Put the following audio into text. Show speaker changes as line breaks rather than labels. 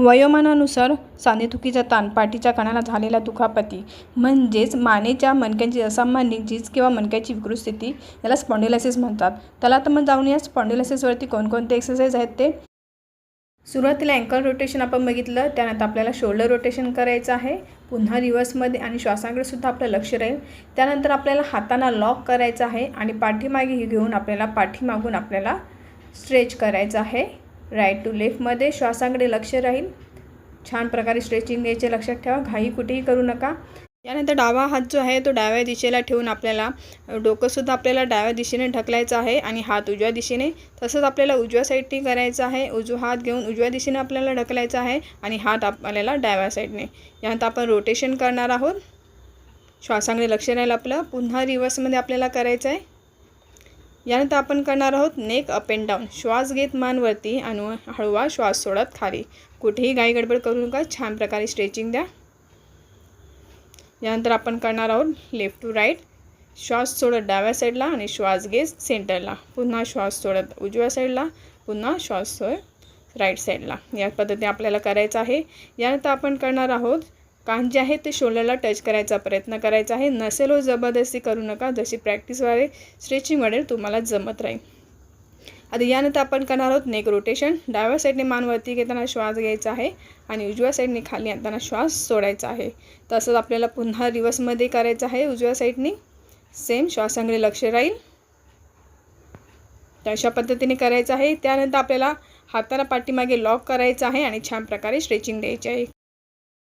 वयोमानानुसार सानेदुखीचा ताण पाठीच्या कणाला झालेला दुखापती म्हणजेच मानेच्या मणक्यांची असामान्य झीज किंवा मणक्याची विकृत स्थिती याला स्पॉन्डिलायसिस म्हणतात. त्याला तर मग जाऊन या स्पॉन्डिलायसिसवरती कोणकोणते एक्सरसाइज आहेत ते. सुरुवातीला अँकल रोटेशन आपण बघितलं त्यानंतर आपल्याला शोल्डर रोटेशन करायचं आहे. पुन्हा रिव्हर्समध्ये आणि श्वासाकडे सुद्धा आपलं लक्ष राहील. त्यानंतर आपल्याला हातांना लॉक करायचं आहे आणि पाठीमागे घेऊन आपल्याला पाठीमागून आपल्याला स्ट्रेच करायचं आहे. राईट टू लेफ्टमध्ये श्वासाकडे लक्ष राहील. छान प्रकारे स्ट्रेचिंग द्यायचे लक्षात ठेवा. घाई कुठेही करू नका. त्यानंतर डावा हात जो आहे तो डाव्या दिशेला ठेवून आपल्याला डोकंसुद्धा आपल्याला डाव्या दिशेने ढकलायचं आहे आणि हात उजव्या दिशेने. तसंच आपल्याला उजव्या साईडने करायचं आहे. उजवा हात घेऊन उजव्या दिशेने आपल्याला ढकलायचा आहे आणि हात आपल्याला डाव्या साईडने यानंतर आपण रोटेशन करणार आहोत. श्वासाकडे लक्ष राहील आपलं. पुन्हा रिवर्समध्ये आपल्याला करायचं आहे. यानंतर आपण करणार आहोत नेक अप अँड डाऊन. श्वास घेत मानवरती आणि हळूवा श्वास सोडत खाली. कुठेही गाई गडबड करू नका. छान प्रकारे स्ट्रेचिंग द्या. यानंतर आपण करणार आहोत लेफ्ट टू राईट श्वास सोडत डाव्या साईडला आणि श्वास घेत सेंटरला पुन्हा श्वास सोडत उजव्या साईडला पुन्हा श्वास सोडत राईट साईडला या पद्धतीने आपल्याला करायचं आहे. यानंतर आपण करणार आहोत कान जे आहे ते शोल्डरला टच करायचा प्रयत्न करायचा आहे. नसेल हो जबरदस्ती करू नका जशी प्रॅक्टिसद्वारे स्ट्रेचिंग वाढेल तुम्हाला जमत राहील. आता यानंतर आपण करणार आहोत नेक रोटेशन डाव्या साईडने मान वरती घेताना श्वास घ्यायचा आहे आणि उजव्या साईडने खाली आणताना श्वास सोडायचा आहे. तसंच आपल्याला पुन्हा रिवर्समध्ये करायचं आहे. उजव्या साईडने सेम श्वासांकडे लक्ष राहील. तर अशा पद्धतीने करायचं आहे. त्यानंतर आपल्याला हाताला पाठीमागे लॉक करायचं आहे आणि छान प्रकारे स्ट्रेचिंग द्यायची आहे.